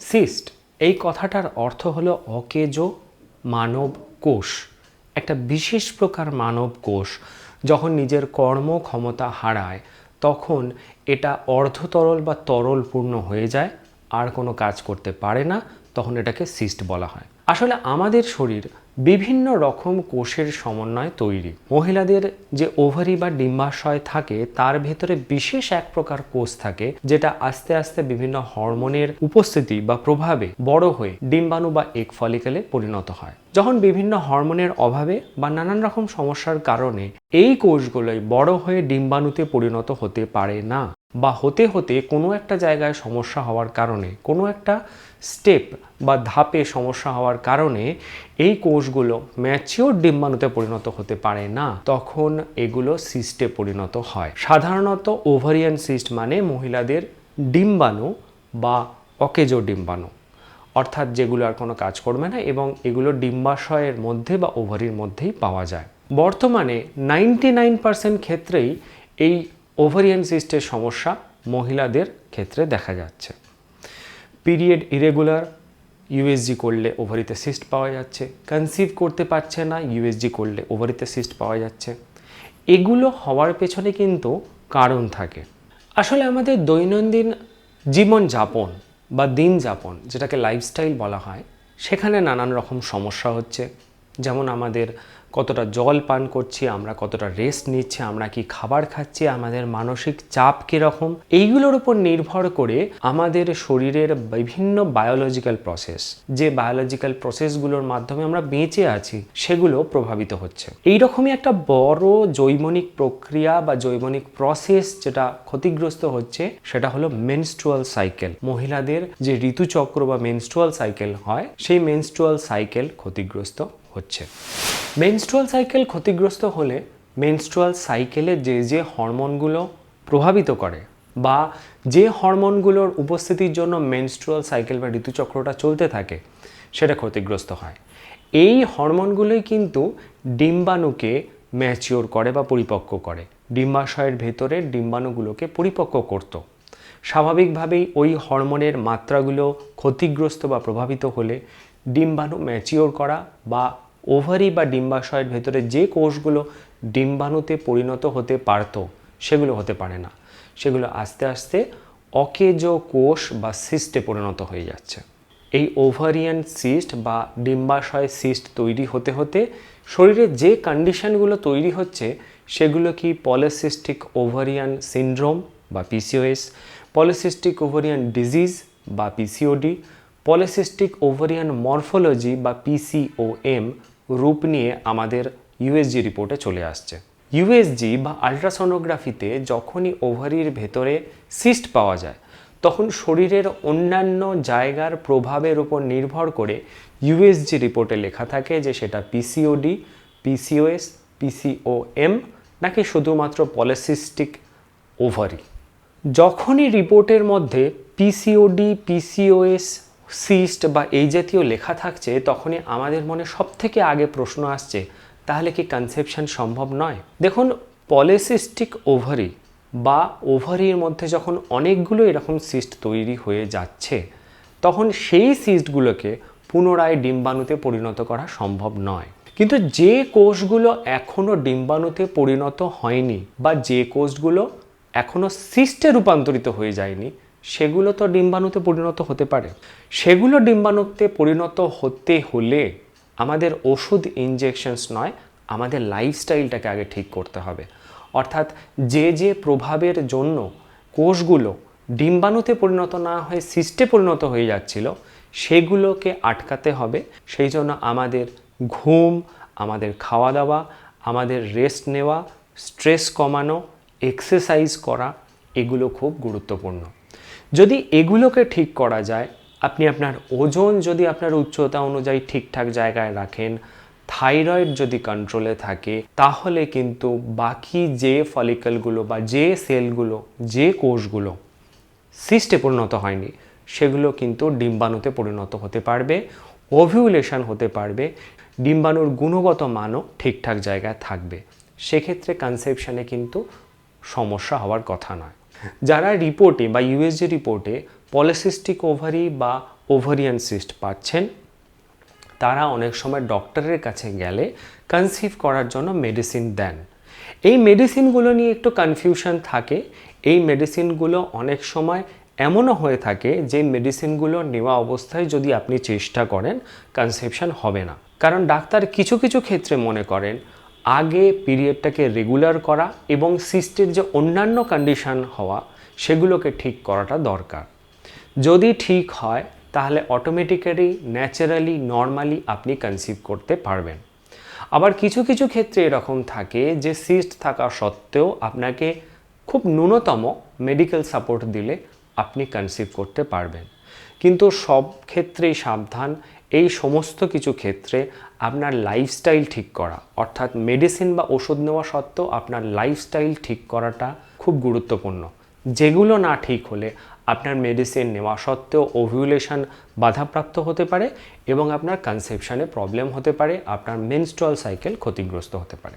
Cyst. এই কথাটার অর্থ হলো অকেজ মানব কোষ। একটা বিশেষ প্রকার মানব কোষ যখন নিজের কর্ম ক্ষমতা হারায়, তখন এটা অর্ধতরল বা তরলপূর্ণ হয়ে যায়, আর কোনো কাজ করতে পারে না, তখন এটাকে সিস্ট বলা হয়। আসলে আমাদের শরীর বিভিন্ন রকম কোষের সমন্বয় তৈরি। মহিলাদের যে ওভারি বা ডিম্বাশয় থাকে, তার ভেতরে বিশেষ এক প্রকার কোষ থাকে, যেটা আস্তে আস্তে বিভিন্ন হরমোনের উপস্থিতি বা প্রভাবে বড় হয়ে ডিম্বাণু বা এক ফলিকেলে পরিণত হয়। যখন বিভিন্ন হরমোনের অভাবে বা নানান রকম সমস্যার কারণে এই কোষগুলোই বড় হয়ে ডিম্বাণুতে পরিণত হতে পারে না বা হতে হতে কোনো একটা জায়গায় সমস্যা হওয়ার কারণে, কোনো একটা স্টেপ বা ধাপে সমস্যা হওয়ার কারণে এই কোষগুলো ম্যাচিওর ডিম্বাণুতে পরিণত হতে পারে না, তখন এগুলো সিস্টে পরিণত হয়। সাধারণত ওভারিয়ান সিস্ট মানে মহিলাদের ডিম্বাণু বা অকেজো ডিম্বাণু। অর্থাৎ যেগুলো আর কোনো কাজ করবে না এবং এগুলো ডিম্বাশয়ের মধ্যে বা ওভারির মধ্যেই পাওয়া যায়। বর্তমানে নাইনটি নাইন পার্সেন্ট ক্ষেত্রেই এই ওভারিয়ান সিস্টের সমস্যা মহিলাদের ক্ষেত্রে দেখা যাচ্ছে। পিরিয়ড ইরেগুলার ইউএসজি করলে ওভারিতে সিস্ট পাওয়া যাচ্ছে, কনসিভ করতে পারছে না ইউএসজি করলে ওভারিতে সিস্ট পাওয়া যাচ্ছে। এগুলো হওয়ার পেছনে কিন্তু কারণ থাকে। আসলে আমাদের দৈনন্দিন জীবনযাপন বা দিন যাপন যেটাকে লাইফস্টাইল বলা হয় সেখানে নানান রকম সমস্যা হচ্ছে। যেমন আমাদের কতটা জল পান করছি, আমরা কতটা রেস্ট নিচ্ছি, আমরা কি খাবার খাচ্ছি, আমাদের মানসিক চাপ কীরকম? এইগুলোর উপর নির্ভর করে আমাদের শরীরের বিভিন্ন বায়োলজিক্যাল প্রসেস যে বায়োলজিক্যাল প্রসেসগুলোর মাধ্যমে আমরা বেঁচে আছি, সেগুলো প্রভাবিত হচ্ছে। এইরকমই একটা বড় জৈবনিক প্রক্রিয়া বা জৈবনিক প্রসেস যেটা ক্ষতিগ্রস্ত হচ্ছে, সেটা হলো মেনস্ট্রুয়াল সাইকেল মহিলাদের যে ঋতুচক্র বা মেনস্ট্রুয়াল সাইকেল হয়, সেই মেনস্ট্রুয়াল সাইকেল ক্ষতিগ্রস্ত হচ্ছে। মেনস্ট্রুয়াল সাইকেল ক্ষতিগ্রস্ত হলে মেনস্ট্রুয়াল সাইকেলে যে যে হরমোনগুলো প্রভাবিত করে বা যে হরমোনগুলোর উপস্থিতির জন্য মেনস্ট্রুয়াল সাইকেল বা ঋতুচক্রটা চলতে থাকে, সেটা ক্ষতিগ্রস্ত হয়। এই হরমোনগুলোই কিন্তু ডিম্বাণুকে ম্যাচিওর করে বা পরিপক্ক করে। ডিম্বাশয়ের ভেতরে ডিম্বাণুগুলোকে পরিপক্ক করতো। স্বাভাবিকভাবেই ওই হরমোনের মাত্রাগুলো ক্ষতিগ্রস্ত বা প্রভাবিত হলে ডিম্বাণু ম্যাচিওর করা বা ওভারি বা ডিম্বাশয়ের ভেতরে যে কোষগুলো ডিম্বাণুতে পরিণত হতে পারতো, সেগুলো হতে পারে না। সেগুলো আস্তে আস্তে অকেজ কোষ বা সিস্টে পরিণত হয়ে যাচ্ছে। এই ওভারিয়ান সিস্ট বা ডিম্বাশয় সিস্ট তৈরি হতে হতে শরীরে যে কন্ডিশনগুলো তৈরি হচ্ছে, সেগুলো কি পলিসিস্টিক ওভারিয়ান সিন্ড্রোম বা পিসিওএস পলিসিস্টিক ওভারিয়ান ডিজিজ বা পিসিওডি পলিসিস্টিক ওভারিয়ান মরফোলজি বা পিসিওএম রূপ নিয়ে আমাদের ইউএসজি রিপোর্টে চলে আসছে। ইউএসজি বা আলট্রাসোনোগ্রাফিতে যখনই ওভারির ভেতরে সিস্ট পাওয়া যায়, তখন শরীরের অন্যান্য জায়গার প্রভাবের উপর নির্ভর করে ইউএসজি রিপোর্টে লেখা থাকে যে সেটা পিসিওডি পিসিওএস পিসিওএম নাকি শুধুমাত্র পলিসিস্টিক ওভারি যখনই রিপোর্টের মধ্যে পিসিওডি পিসিওএস সিস্ট বা এই জাতীয় লেখা থাকছে, তখনই আমাদের মনে সব থেকে আগে প্রশ্ন আসছে, তাহলে কি কনসেপশন সম্ভব নয়? দেখুন পলিসিস্টিক ওভারি বা ওভারির মধ্যে যখন অনেকগুলো এরকম সিস্ট তৈরি হয়ে যাচ্ছে, তখন সেই সিস্টগুলোকে পুনরায় ডিম্বাণুতে পরিণত করা সম্ভব নয়। কিন্তু যে কোষগুলো এখনও ডিম্বাণুতে পরিণত হয়নি বা যে কোষগুলো এখনও সিস্টে রূপান্তরিত হয়ে যায়নি সেগুলো তো ডিম্বাণুতে পরিণত হতে পারে। সেগুলো ডিম্বাণুতে পরিণত হতে হলে আমাদের ওষুধ ইনজেকশনস নয়, আমাদের লাইফস্টাইলটাকে আগে ঠিক করতে হবে। অর্থাৎ যে যে প্রভাবের জন্য কোষগুলো ডিম্বাণুতে পরিণত না হয়ে সিস্টে পরিণত হয়ে যাচ্ছিল, সেগুলোকে আটকাতে হবে। সেই জন্য আমাদের ঘুম, আমাদের খাওয়া দাওয়া আমাদের রেস্ট নেওয়া স্ট্রেস কমানো এক্সারসাইজ করা, এগুলো খুব গুরুত্বপূর্ণ। যদি এগুলোকে ঠিক করা যায়, আপনি আপনার ওজন যদি আপনার উচ্চতা অনুযায়ী ঠিকঠাক জায়গায় রাখেন, থাইরয়েড যদি কন্ট্রোলে থাকে, তাহলে কিন্তু বাকি যে ফলিকলগুলো বা যে সেলগুলো যে কোষগুলো সিস্টে পরিণত হয়নি, সেগুলো কিন্তু ডিম্বাণুতে পরিণত হতে পারবে ওভিউলেশন হতে পারবে, ডিম্বাণুর গুণগত মানও ঠিকঠাক জায়গায় থাকবে। সেক্ষেত্রে কনসেপশানে কিন্তু সমস্যা হওয়ার কথা নয়। যারা রিপোর্টে বা ইউএসজি রিপোর্টে পলিসিস্টিক ওভারি বা ওভারিয়ান সিস্ট পাচ্ছেন, তারা অনেক সময় ডক্টরের কাছে গেলে কনসিভ করার জন্য মেডিসিন দেন। এই মেডিসিনগুলো নিয়ে একটু কনফিউশন থাকে। এই মেডিসিনগুলো অনেক সময় এমনও হয়ে থাকে যে মেডিসিনগুলো নেওয়া অবস্থায় যদি আপনি চেষ্টা করেন কনসেপশন হবে না। কারণ ডাক্তার কিছু কিছু ক্ষেত্রে মনে করেন আগে পিরিয়ডটাকে রেগুলার করা এবং সিস্টের যে অন্যান্য কন্ডিশন হওয়া, সেগুলোকে ঠিক করাটা দরকার। যদি ঠিক হয়, তাহলে অটোমেটিক্যালি ন্যাচারালি নর্মালি আপনি কনসিভ করতে পারবেন। আবার কিছু কিছু ক্ষেত্রে এরকম থাকে যে সিস্ট থাকা সত্ত্বেও আপনাকে খুব ন্যূনতম মেডিকেল সাপোর্ট দিলে আপনি কনসিভ করতে পারবেন। কিন্তু সব ক্ষেত্রেই সাবধান। এই সমস্ত কিছু ক্ষেত্রে আপনার লাইফস্টাইল ঠিক করা, অর্থাৎ মেডিসিন বা ওষুধ নেওয়া সত্ত্বেও আপনার লাইফস্টাইল ঠিক করাটা খুব গুরুত্বপূর্ণ। যেগুলো না ঠিক হলে আপনার মেডিসিন নেওয়া সত্ত্বেও ওভিউলেশন বাধাপ্রাপ্ত হতে পারে এবং আপনার কনসেপশানে প্রবলেম হতে পারে, আপনার মেনস্ট্রুয়াল সাইকেল ক্ষতিগ্রস্ত হতে পারে।